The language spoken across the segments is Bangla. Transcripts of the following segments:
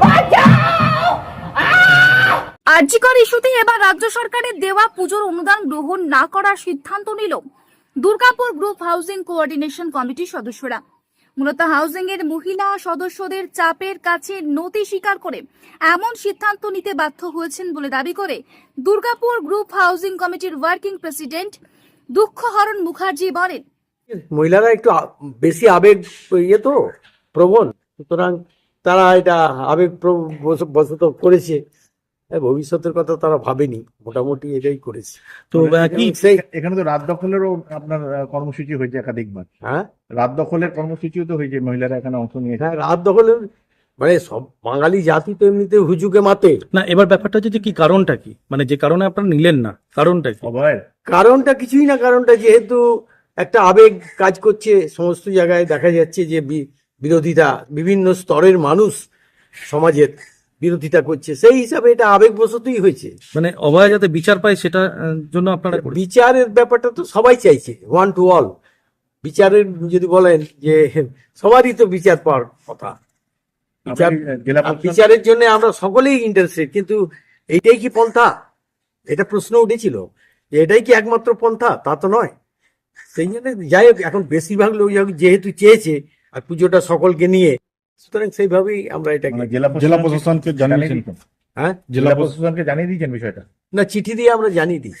বাঁচাও আহ! ইস্যুতে এবার রাজ্য সরকারের দেওয়া পুজোর অনুদান গ্রহণ না করার সিদ্ধান্ত নিল দুর্গাপুর গ্রুপ হাউজিং কোঅর্ডিনেশন কমিটির সদস্যরা। মূলত হাউজিং এর মহিলা সদস্যদের চাপের কাছে নতি স্বীকার করে এমন সিদ্ধান্ত নিতে বাধ্য হয়েছেন বলে দাবি করে দুর্গাপুর গ্রুপ হাউজিং কমিটির ওয়ার্কিং প্রেসিডেন্ট দুঃখহরণ মুখার্জি বলেন, মহিলারা একটু বেশি আবেগ ইয়ে তো, প্রবণ। সুতরাং তারা এটা আবেগ বশত করেছে। ভবিষ্যতের কথা তারা ভাবেনি। মোটামুটি এটাই করেছে। তো কি সেই এখানে তো রাত দখলেরও আপনার কর্মসূচি হয়েছে একাধিকবার। হ্যাঁ? রাত দখলের কর্মসূচিও তো হয়েছে মহিলারা এখানে অংশ নিয়েছে। হ্যাঁ রাত দখলের মানে সব বাঙালি জাতি তো এমনিতে হুজুকে মাতে। না এবার ব্যাপারটা হচ্ছে যে কি কারণটা কি? মানে যে কারণে আপনারা নিলেন না কারণটা কি? কারণটা কিছুই না কারণটা যেহেতু একটা আবেগ কাজ করছে সমস্ত জায়গায় দেখা যাচ্ছে যে বি- বিরোধিতা বিভিন্ন স্তরের মানুষ সমাজের বিরোধিতা করছে সেই হিসাবে এটা আবেগ আবেগবশতই হয়েছে। মানে অভয় যাতে বিচার পায় সেটা জন্য আপনারা বিচারের ব্যাপারটা তো সবাই চাইছে ওয়ান টু অল বিচারের যদি বলেন যে সবারই তো বিচার পাওয়ার কথা। বিচারের জন্য আমরা সকলেই ইন্টারেস্টেড কিন্তু এইটাই কি পন্থা? এটা প্রশ্ন উঠেছিল যে এটাই কি একমাত্র পন্থা? তা তো নয়। সেই জন্য যাই হোক এখন বেশিরভাগ লোক যেহেতু চেয়েছে আর পুজোটা সকলকে নিয়ে সুতরাং সেইভাবেই আমরা এটাকে মানে জেলা প্রশাসনকে জানিয়েছেন হ্যাঁ? জেলা প্রশাসনকে জানিয়ে দিয়েছেন বিষয়টা? না চিঠি দিয়ে আমরা জানিয়ে দিই।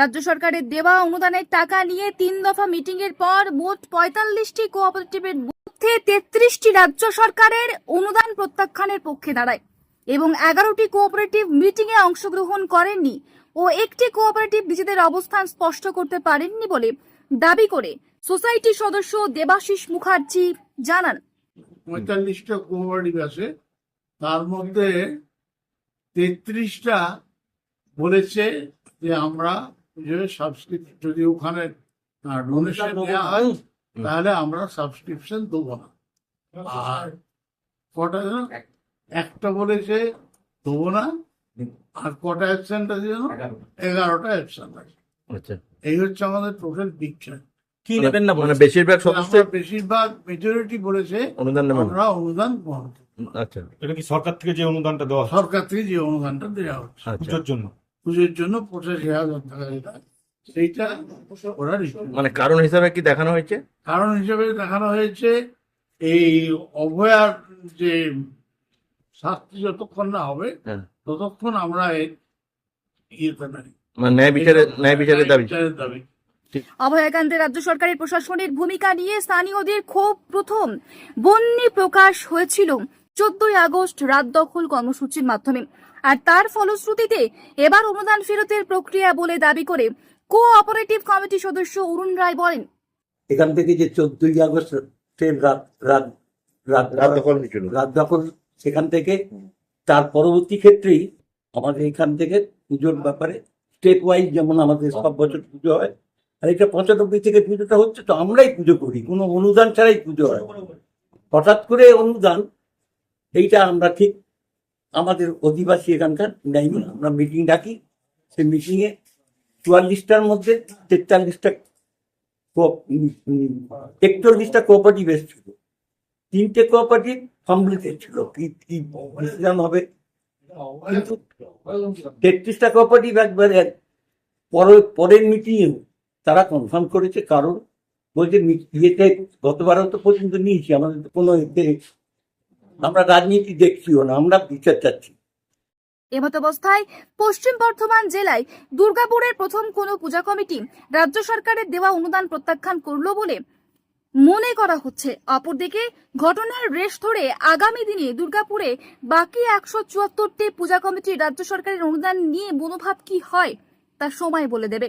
রাজ্য সরকারের দেওয়া অনুদানের টাকা নিয়ে তিন দফা মিটিং এর পর মোট পঁয়তাল্লিশটি কোঅপারেটিভের মধ্যে তেত্রিশটি রাজ্য সরকারের অনুদান প্রত্যাখ্যানের পক্ষে দাঁড়ায় এবং এগারোটি কোঅপারেটিভ মিটিং এ অংশগ্রহণ করেননি ও একটি কোঅপারেটিভ নিজেদের অবস্থান স্পষ্ট করতে পারেননি বলে দাবি করে সোসাইটির সদস্য দেবাশিস মুখার্জি জানান। পঁয়তাল্লিশটা কোঅপারেটিভ আছে তার মধ্যে তেত্রিশটা বলেছে যে আমরা যে সাবস্ক্রিপশন যদি ওখানে ডোনেশন দেওয়া হয় তাহলে আমরা সাবস্ক্রিপশন দেবো না। আর কটা যেন? একটা বলেছে দেবো না আর কটা অ্যাবসেন্ট আছে যেন? এগারোটা। অ্যাবসেন্ট আছে। আচ্ছা। এই হচ্ছে আমাদের টোটাল পিকচার কি নেবেন না মানে বেশিরভাগ সদস্য বেশিরভাগ মেজরিটি বলেছে অনুদান নেবেন আমরা অনুদান করব। আচ্ছা। এটা কি সরকার থেকে যে অনুদানটা দেওয়া সরকার থেকে যে অনুদানটা দেওয়া হচ্ছে। আচ্ছা। পুজোর জন্য? পুজোর জন্য পঁচাশি হাজার টাকা যেটা সেইটা ওরা মানে কারণ হিসাবে কি দেখানো হয়েছে? কারণ হিসাবে দেখানো হয়েছে এই অভয়ার যে শাস্তি যতক্ষণ না হবে হ্যাঁ। ততক্ষণ আমরা এই ইয়েতে নাই। মানে ন্যায় বিচারের ন্যায় বিচারের দাবি। বিচারের দাবি। অভয়াকান্তে রাজ্য সরকারের প্রশাসনের ভূমিকা নিয়ে স্থানীয়দের ক্ষোভ প্রথম। বন্যি প্রকাশ হয়েছিল চোদ্দই আগস্ট রাত দখল কর্মসূচির মাধ্যমে। আর তার ফলশ্রুতিতে এবার অনুদান ফেরতের প্রক্রিয়া বলে দাবি করে কো অপারেটিভ কমিটি সদস্য অরুণ রায় বলেন এখান থেকে যে চোদ্দই আগস্ট ট্রেন রাত রাত রাত দখল রাত দখল সেখান থেকে তার পরবর্তী ক্ষেত্রেই আমাদের এখান থেকে পুজোর ব্যাপারে স্টেট ওয়াইজ যেমন আমাদের সব বছর পুজো হয় আর এটা পঁচানব্বই থেকে পুজোটা হচ্ছে তো আমরাই পুজো করি কোনো অনুদান ছাড়াই পুজো হয়। হঠাৎ করে অনুদান এইটা আমরা ঠিক আমাদের অধিবাসী এখানকার নেয়নি আমরা মিটিং ডাকি সেই মিটিংয়ে চুয়াল্লিশটার মধ্যে তেতাল্লিশটা একচল্লিশটা কোঅপারেটিভ এসেছিল। তিনটে কোঅপারেটিভ কমপ্লিটেড ছিল কি কি ডিসিশন হবে? কিন্তু তেত্রিশটা কোঅপারেটিভ একবারে পরের পরের মিটিংয়ে তারা কনফার্ম করেছে কারণ বলছে ইয়েতে গতবারও তো পর্যন্ত নিয়েছি, আমাদের তো কোনো আমরা রাজনীতি দেখছিও না, আমরা বিচার চাচ্ছি। এমতাবস্থায় পশ্চিম বর্ধমান জেলায় দুর্গাপুরের প্রথম কোনো পূজা কমিটি রাজ্য সরকারের দেওয়া অনুদান প্রত্যাখ্যান করল বলে মনে করা হচ্ছে। অপরদিকে ঘটনার রেশ ধরে আগামী দিনে দুর্গাপুরে বাকি একশো চুয়াত্তরটি পূজা কমিটি রাজ্য সরকারের অনুদান নিয়ে মনোভাব কি হয়, তা সময় বলে দেবে।